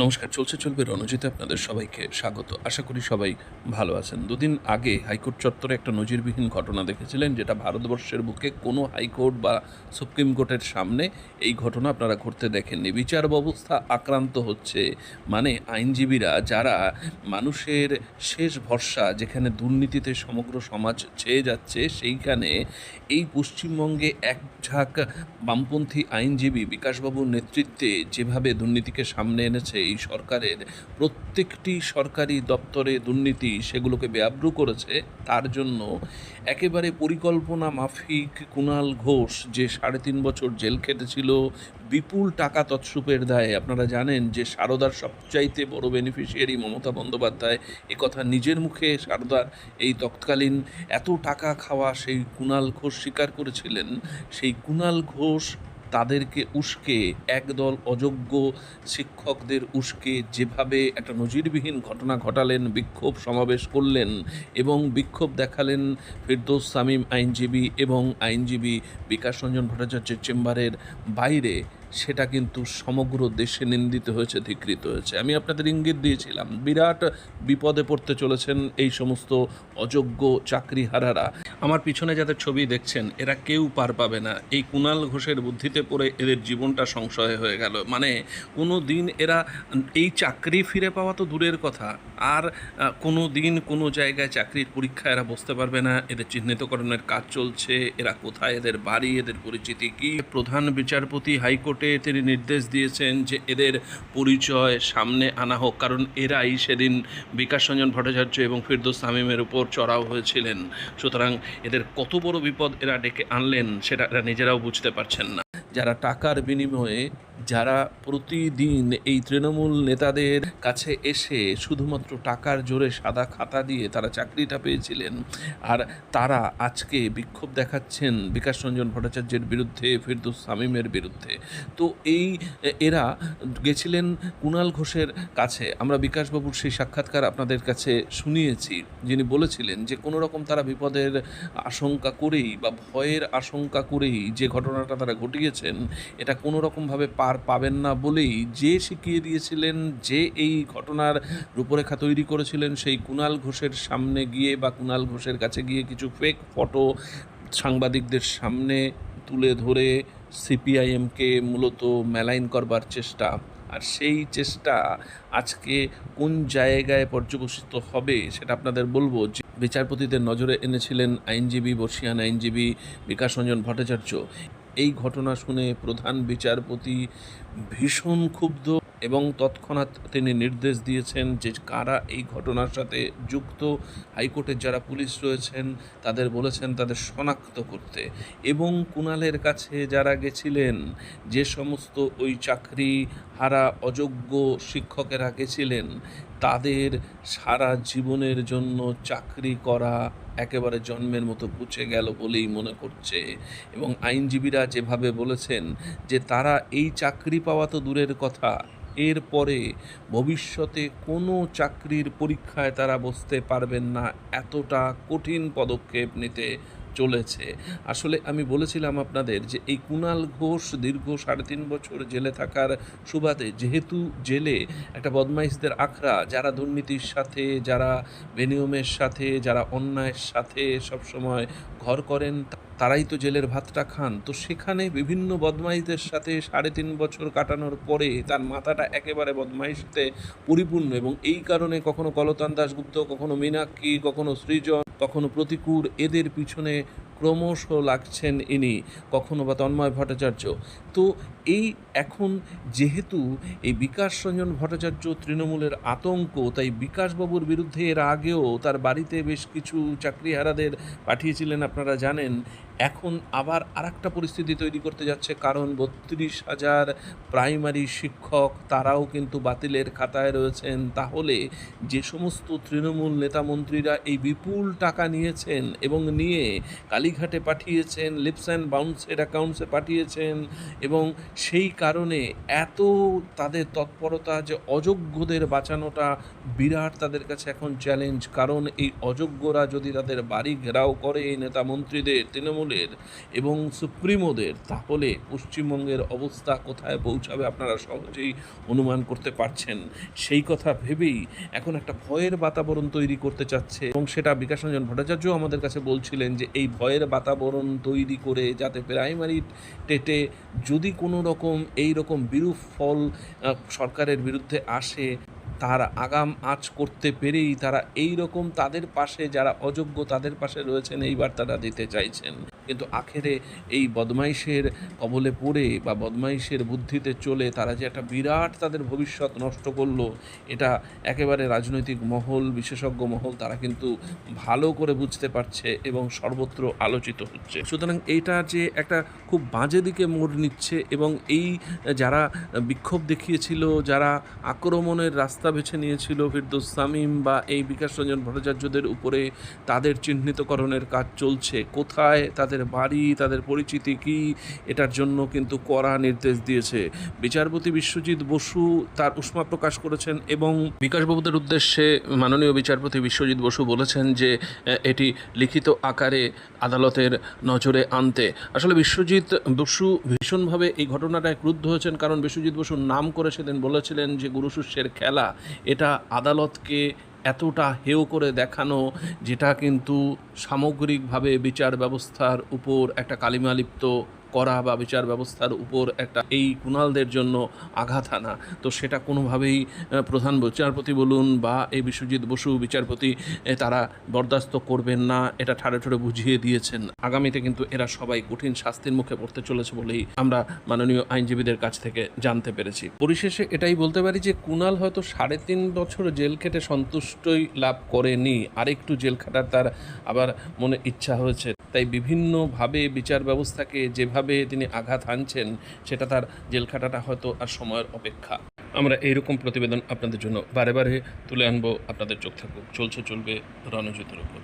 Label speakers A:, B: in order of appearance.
A: নমস্কার, চলছে, চলবে রণজিতে আপনাদের সবাইকে স্বাগত। আশা করি সবাই ভালো আছেন। দুদিন আগে হাইকোর্ট চত্বরে একটা নজিরবিহীন ঘটনা দেখেছিলেন, যেটা ভারতবর্ষের বুকে কোনো হাইকোর্ট বা সুপ্রিম কোর্টের সামনে এই ঘটনা আপনারা ঘটতে দেখেননি। বিচার ব্যবস্থা আক্রান্ত হচ্ছে মানে আইনজীবীরা যারা মানুষের শেষ ভরসা, যেখানে দুর্নীতিতে সমগ্র সমাজ ছেয়ে যাচ্ছে, সেইখানে এই পশ্চিমবঙ্গে এক ঝাঁক বামপন্থী আইনজীবী বিকাশবাবুর নেতৃত্বে যেভাবে দুর্নীতিকে সামনে এনেছে এই সরকারের, প্রত্যেকটি সরকারি দপ্তরে দুর্নীতি সেগুলোকে বেআব্রু করেছে, তার জন্য একেবারে পরিকল্পনা মাফিক কুণাল ঘোষ, যে সাড়ে তিন বছর জেল খেটেছিল, বিপুল টাকা তৎসুপের দায়ে, আপনারা জানেন যে সারদার সবচাইতে বড় বেনিফিশিয়ারি মমতা বন্দ্যোপাধ্যায় একথা নিজের মুখে সারদার এই তৎকালীন এত টাকা খাওয়া সেই কুণাল ঘোষ স্বীকার করেছিলেন, সেই কুণাল ঘোষ তাদেরকে উস্কে, একদল অযোগ্য শিক্ষকদের উস্কে যেভাবে একটা নজিরবিহীন ঘটনা ঘটালেন, বিক্ষোভ সমাবেশ করলেন এবং বিক্ষোভ দেখালেন ফিরদৌস সামিম আইনজীবী এবং আইনজীবী বিকাশ রঞ্জন ভট্টাচার্যের চেম্বারের বাইরে, সেটা কিন্তু সমগ্র দেশে নিন্দিত হয়েছে, ধিকৃত হয়েছে। আমি আপনাদের ইঙ্গিত দিয়েছিলাম, বিরাট বিপদে পড়তে চলেছেন এই সমস্ত অযোগ্য চাকরিহারারা। আমার পিছনে যাদের ছবি দেখছেন, এরা কেউ পার পাবে না। এই কুণাল ঘোষের বুদ্ধিতে পড়ে এদের জীবনটা সংশয় হয়ে গেল। মানে কোনো দিন এরা, এই চাকরি ফিরে পাওয়া তো দূরের কথা। আর কোনো দিন কোনো জায়গায় চাকরির পরীক্ষা এরা বসতে পারবে না। এদের চিহ্নিতকরণের কাজ চলছে। এরা কোথায়? এদের বাড়ি, এদের পরিচিতি কি? প্রধান বিচারপতি হাইকোর্টে তিনি নির্দেশ দিয়েছেন যে এদের পরিচয় সামনে আনা হোক। কারণ এরাই সেদিন বিকাশ রঞ্জন ভট্টাচার্য এবং ফিরদোস তামিমের উপর চড়াও হয়েছিলেন। সুতরাং এদের কত বড় বিপদ এরা ডেকে আনলেন সেটা এরা নিজেরাও বুঝতে পারছেন না। যারা টাকার বিনিময়ে, যারা প্রতিদিন এই তৃণমূল নেতাদের কাছে এসে শুধুমাত্র টাকার জোরে সাদা খাতা দিয়ে তারা চাকরিটা পেয়েছিলেন আর তারা আজকে বিক্ষোভ দেখাচ্ছেন বিকাশ রঞ্জন ভট্টাচার্যের বিরুদ্ধে, ফিরদুস সামিমের বিরুদ্ধে। তো এই, এরা গেছিলেন কুণাল ঘোষের কাছে। আমরা বিকাশবাবুর সেই সাক্ষাৎকার আপনাদের কাছে শুনিয়েছি। যিনি বলেছিলেন যে কোনো রকম তারা বিপদের আশঙ্কা করেই বা ভয়ের আশঙ্কা করেই যে ঘটনাটা তারা ঘটিয়েছেন এটা কোনো রকমভাবে পার পাবেন না বলেই যে শিখিয়ে দিয়েছিলেন, যে এই ঘটনার রূপরেখা তৈরি করেছিলেন, সেই কুণাল ঘোষের সামনে গিয়ে বা কুণাল ঘোষের কাছে গিয়ে কিছু ফেক ফটো সাংবাদিকদের সামনে তুলে ধরে সিপিআইএমকে মূলত মেলাইন করবার চেষ্টা। আর সেই চেষ্টা আজকে কোন জায়গায় পর্যবসিত হবে সেটা আপনাদের বলব যে বিচারপতিদের নজরে এনেছিলেন আইনজীবী বর্ষিয়ান আইনজীবী বিকাশ রঞ্জন ভট্টাচার্য। এই ঘটনা শুনে প্রধান বিচারপতি ভীষণ ক্ষুব্ধ এবং তৎক্ষণাৎ তিনি নির্দেশ দিয়েছেন যে কারা এই ঘটনার সাথে যুক্ত। হাইকোর্টের যারা পুলিশ রয়েছেন, তাদের বলেছেন তাদের শনাক্ত করতে। এবং কুণালের কাছে যারা গেছিলেন, যে সমস্ত ওই চাকরি হারা অযোগ্য শিক্ষকেরা গেছিলেন তাদের সারা জীবনের জন্য চাকরি করা একেবারে জন্মের মতো পুছে গেল বলেই মনে করছে। এবং আইনজীবীরা যেভাবে বলেছেন যে তারা এই চাকরি পাওয়া তো দূরের কথা এরপরে ভবিষ্যতে কোনো চাকরির পরীক্ষায় তারা বসতে পারবেন না এতটা কঠিন পদক্ষেপ নিতে চলেছে। আসলে আমি বলেছিলাম আপনাদের যে এই কুণাল ঘোষ দীর্ঘ সাড়ে তিন বছর জেলে থাকার সুবাদে যেহেতু জেলে একটা বদমাইশদের আখড়া, যারা দুর্নীতির সাথে, যারা বেনিয়মের সাথে, যারা অন্যায়ের সাথে সবসময় ঘর করেন, তারাই তো জেলের ভাতটা খান। তো সেখানে বিভিন্ন বদমাইশদের সাথে সাড়ে তিন বছর কাটানোর পরে তার মাথাটা একেবারে বদমাইশতে পরিপূর্ণ এবং এই কারণে কখনো কলতান দাশগুপ্ত, কখনো মীনাক্ষী, কখনো সৃজন কখনো প্রতিকূল এদের পিছনে ক্রমশ লাগছেন ইনি, কখনো বা তন্ময় ভট্টাচার্য। তো এই এখন যেহেতু এই বিকাশ রঞ্জন ভট্টাচার্য তৃণমূলের আতঙ্ক, তাই বিকাশবাবুর বিরুদ্ধে এর আগেও তার বাড়িতে বেশ কিছু চাকরিহারাদের পাঠিয়েছিলেন আপনারা জানেন, এখন আবার আরেকটা পরিস্থিতি তৈরি করতে যাচ্ছে, কারণ বত্রিশ হাজার প্রাইমারি শিক্ষক তারাও কিন্তু বাতিলের খাতায় রয়েছেন। তাহলে যে সমস্ত তৃণমূল নেতা মন্ত্রীরা এই বিপুল টাকা নিয়েছেন এবং নিয়ে কালীঘাটে পাঠিয়েছেন লিপস অ্যান্ড বাউন্সের অ্যাকাউন্টসে পাঠিয়েছেন এবং সেই কারণে এত তাদের তৎপরতা যে অযোগ্যদের বাঁচানোটা বিরাট তাদের কাছে এখন চ্যালেঞ্জ কারণ এই অযোগ্যরা যদি তাদের বাড়ি ঘেরাও করে এই নেতা মন্ত্রীদের, তৃণমূলের এবং সুপ্রিমোদের, তাহলে পশ্চিমবঙ্গের অবস্থা কোথায় পৌঁছাবে আপনারা সহজেই অনুমান করতে পারছেন। সেই কথা ভেবেই এখন একটা ভয়ের বাতাবরণ তৈরি করতে চাচ্ছে এবং সেটা বিকাশ রঞ্জন ভট্টাচার্য আমাদের কাছে বলছিলেন যে এই ভয়ের বাতাবরণ তৈরি করে যাতে প্রাইমারি টেটে যদি কোনো রকম এই রকম বিরূপ ফল সরকারের বিরুদ্ধে আসে, তার আগাম আঁচ করতে পেরেই তারা এই রকম তাদের পাশে, যারা অযোগ্য তাদের পাশে রয়েছেন, এই বার্তাটা দিতে চাইছেন। কিন্তু আখেরে এই বদমাইশের কবলে পড়ে বা বদমাইশের বুদ্ধিতে চলে তারা যে একটা বিরাট তাদের ভবিষ্যৎ নষ্ট করল, এটা একেবারে রাজনৈতিক মহল, বিশেষজ্ঞ মহল তারা কিন্তু ভালো করে বুঝতে পারছে এবং সর্বত্র আলোচিত হচ্ছে। সুতরাং এইটা যে একটা খুব বাজে দিকে মোড় নিচ্ছে এবং এই যারা বিক্ষোভ দেখিয়েছিল, যারা আক্রমণের রাস্তা বেছে নিয়েছিল ফিরদৌস সামিম বা এই বিকাশ রঞ্জন ভট্টাচার্যদের উপরে তাদের চিহ্নিতকরণের কাজ চলছে, কোথায় তাদের বাড়ি, তাদের পরিচিতি কি? এটার জন্য কিন্তু কড়া নির্দেশ দিয়েছে। বিচারপতি বিশ্বজিৎ বসু তার উষ্মা প্রকাশ করেছেন এবং বিকাশবাবুদের উদ্দেশ্যে মাননীয় বিচারপতি বিশ্বজিৎ বসু বলেছেন যে এটি লিখিত আকারে আদালতের নজরে আনতে। আসলে বিশ্বজিৎ বসু ভীষণভাবে এই ঘটনাটায় ক্রুদ্ধ হয়েছেন কারণ বিশ্বজিৎ বসুর নাম করে সেদিন বলেছিলেন যে গুরু শিষ্যের খেলা, এটা আদালতকে এতটা হেও করে দেখানো যেটা কিন্তু সামগ্রিকভাবে বিচার ব্যবস্থার উপর একটা কালিমালিপ্ত করা বা বিচার ব্যবস্থার উপর একটা এই কুণালদের জন্য আঘাত আনা। তো সেটা কোনোভাবেই প্রধান বিচারপতি বলুন বা এই বিশ্বজিৎ বসু বিচারপতি তারা বরদাস্ত করবেন না, এটা ঠাড়ে ঠাড়ে বুঝিয়ে দিয়েছেন। আগামীতে কিন্তু এরা সবাই কঠিন শাস্তির মুখে পড়তে চলেছে বলেই আমরা মাননীয় আইনজীবীদের কাছ থেকে জানতে পেরেছি। পরিশেষে এটাই বলতে পারি যে, কুণাল হয়তো সাড়ে তিন বছর জেল খেটে সন্তুষ্টই লাভ করেনি, আরেকটু জেল খাটার তার আবার মনে ইচ্ছা হয়েছে। তাই বিভিন্নভাবে বিচার ব্যবস্থাকে যেভাবে তিনি আঘাত হানছেন, সেটা তার জেল খাটাটা হয়তো আর সময়ের অপেক্ষা। আমরা এইরকম প্রতিবেদন আপনাদের জন্য বারে বারে তুলে আনব, আপনাদের চোখ থাকুক, চলছে, চলবে রণজিতের উপর